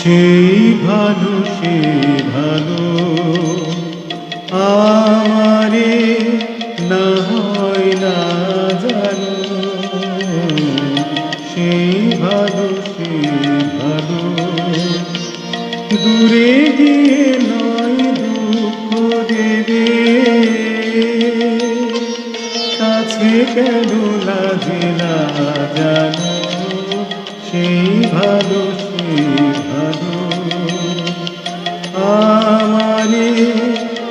সেই ভালো, সে ভালো। আমারে না হয় না জানো, সেই ভালো, সে ভালো। দূরে গিয়ে নয় দুঃখ দেবে, কাছে কেন লাগে না জানো, সেই ভালো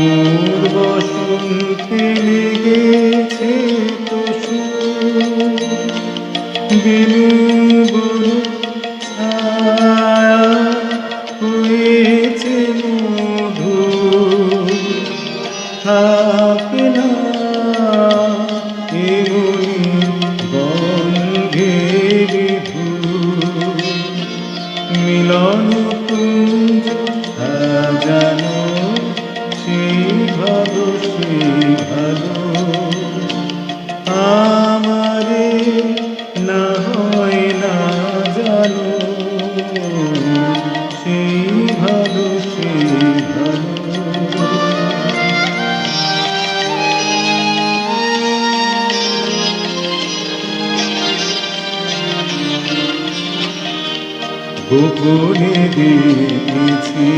মোর বসন্তে লেগেছে পশু বিনু বনু ছায়া হয়েছে মধু থাকে ভালো। না হয় না জানো সেই ভালো সেই ভালো। গোপনে দেখেছি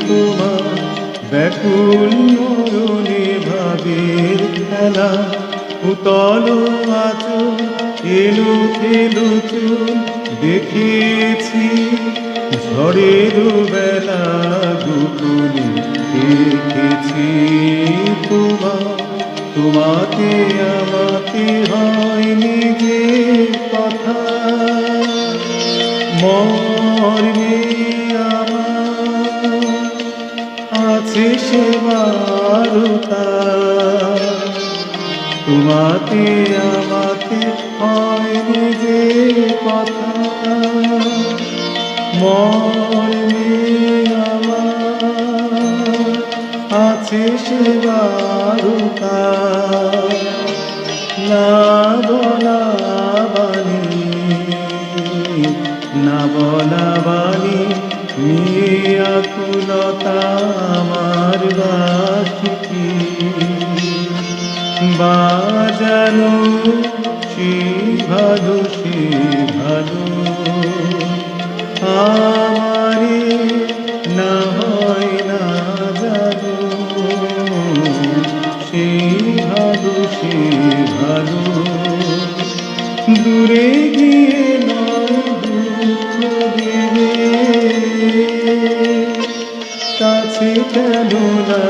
তোমার ব্যাকুল নয়নে ভাবের খেলা। উতল আচল এলো খেলো চুল দেখেছি। ঝড়ের বেলা গোপনে দেখেছি তোমার তোমাকে আমাকে হয়নি যে কথা। মর্মে তোমাকে আমাকে হয়নি যে কথা। মর্মে আমার আছে সেবারতা না বলা বাণী, না বলা বাণী, নিয়ে আকুলতা আমার বাসিকি। বাজানো সে ভালো সে ভালো আমারে না হয় না জানো সে ভালো সে ভালো দূরে গিয়ে কাছে কেন না